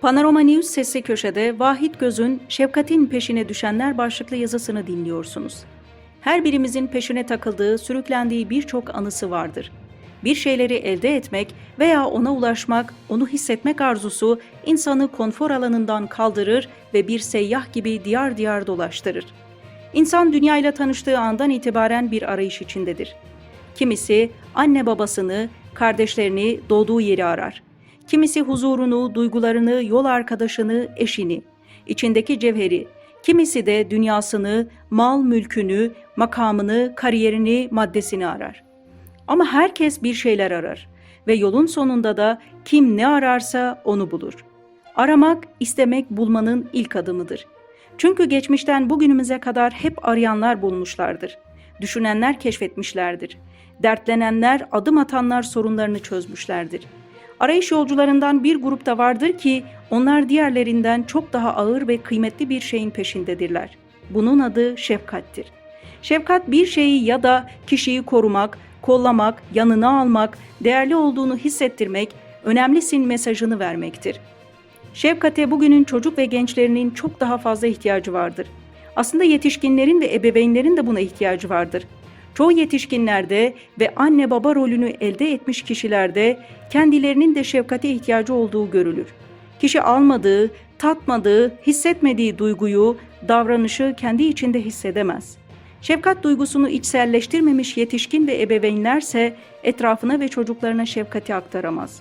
Panorama News Sesli Köşe'de Vahit Göz'ün Şefkatin Peşine Düşenler başlıklı yazısını dinliyorsunuz. Her birimizin peşine takıldığı, sürüklendiği birçok anısı vardır. Bir şeyleri elde etmek veya ona ulaşmak, onu hissetmek arzusu insanı konfor alanından kaldırır ve bir seyyah gibi diyar diyar dolaştırır. İnsan dünyayla tanıştığı andan itibaren bir arayış içindedir. Kimisi anne babasını, kardeşlerini doğduğu yeri arar. Kimisi huzurunu, duygularını, yol arkadaşını, eşini, içindeki cevheri, kimisi de dünyasını, mal mülkünü, makamını, kariyerini, maddesini arar. Ama herkes bir şeyler arar ve yolun sonunda da kim ne ararsa onu bulur. Aramak, istemek bulmanın ilk adımıdır. Çünkü geçmişten bugünümüze kadar hep arayanlar bulmuşlardır. Düşünenler keşfetmişlerdir. Dertlenenler, adım atanlar sorunlarını çözmüşlerdir. Arayış yolcularından bir grupta vardır ki onlar diğerlerinden çok daha ağır ve kıymetli bir şeyin peşindedirler. Bunun adı şefkattir. Şefkat bir şeyi ya da kişiyi korumak, kollamak, yanına almak, değerli olduğunu hissettirmek, önemlisin mesajını vermektir. Şefkate bugünün çocuk ve gençlerinin çok daha fazla ihtiyacı vardır. Aslında yetişkinlerin ve ebeveynlerin de buna ihtiyacı vardır. Çoğu yetişkinlerde ve anne baba rolünü elde etmiş kişilerde kendilerinin de şefkate ihtiyacı olduğu görülür. Kişi almadığı, tatmadığı, hissetmediği duyguyu, davranışı kendi içinde hissedemez. Şefkat duygusunu içselleştirmemiş yetişkin ve ebeveynlerse etrafına ve çocuklarına şefkati aktaramaz.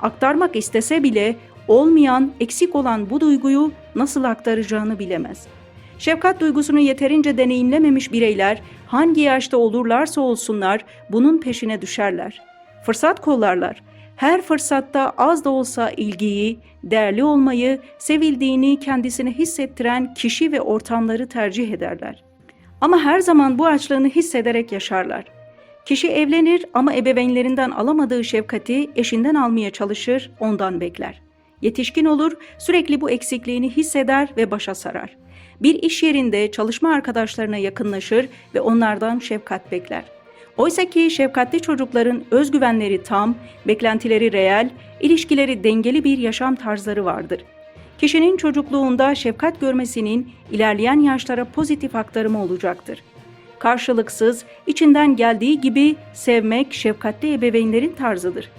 Aktarmak istese bile olmayan, eksik olan bu duyguyu nasıl aktaracağını bilemez. Şefkat duygusunu yeterince deneyimlememiş bireyler hangi yaşta olurlarsa olsunlar bunun peşine düşerler. Fırsat kollarlar. Her fırsatta az da olsa ilgiyi, değerli olmayı, sevildiğini kendisine hissettiren kişi ve ortamları tercih ederler. Ama her zaman bu açlığını hissederek yaşarlar. Kişi evlenir ama ebeveynlerinden alamadığı şefkati eşinden almaya çalışır, ondan bekler. Yetişkin olur, sürekli bu eksikliğini hisseder ve başa sarar. Bir iş yerinde çalışma arkadaşlarına yakınlaşır ve onlardan şefkat bekler. Oysa ki şefkatli çocukların özgüvenleri tam, beklentileri reel, ilişkileri dengeli bir yaşam tarzları vardır. Kişinin çocukluğunda şefkat görmesinin ilerleyen yaşlara pozitif aktarımı olacaktır. Karşılıksız, içinden geldiği gibi sevmek şefkatli ebeveynlerin tarzıdır.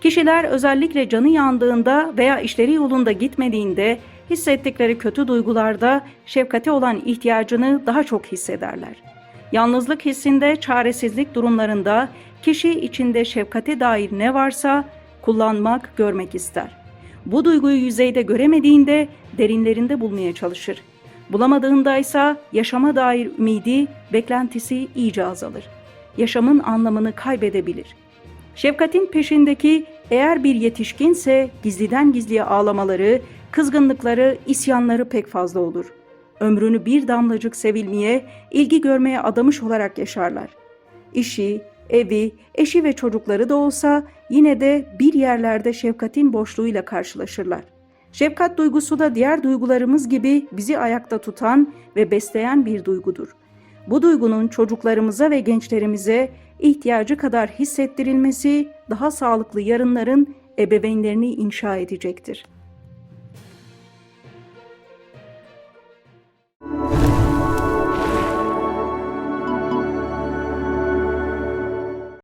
Kişiler özellikle canı yandığında veya işleri yolunda gitmediğinde hissettikleri kötü duygularda şefkate olan ihtiyacını daha çok hissederler. Yalnızlık hissinde, çaresizlik durumlarında kişi içinde şefkate dair ne varsa kullanmak, görmek ister. Bu duyguyu yüzeyde göremediğinde derinlerinde bulmaya çalışır. Bulamadığında ise yaşama dair ümidi, beklentisi iyice azalır. Yaşamın anlamını kaybedebilir. Şefkatin peşindeki eğer bir yetişkinse gizliden gizliye ağlamaları, kızgınlıkları, isyanları pek fazla olur. Ömrünü bir damlacık sevilmeye, ilgi görmeye adamış olarak yaşarlar. İşi, evi, eşi ve çocukları da olsa yine de bir yerlerde şefkatin boşluğuyla karşılaşırlar. Şefkat duygusu da diğer duygularımız gibi bizi ayakta tutan ve besleyen bir duygudur. Bu duygunun çocuklarımıza ve gençlerimize ihtiyacı kadar hissettirilmesi daha sağlıklı yarınların ebeveynlerini inşa edecektir.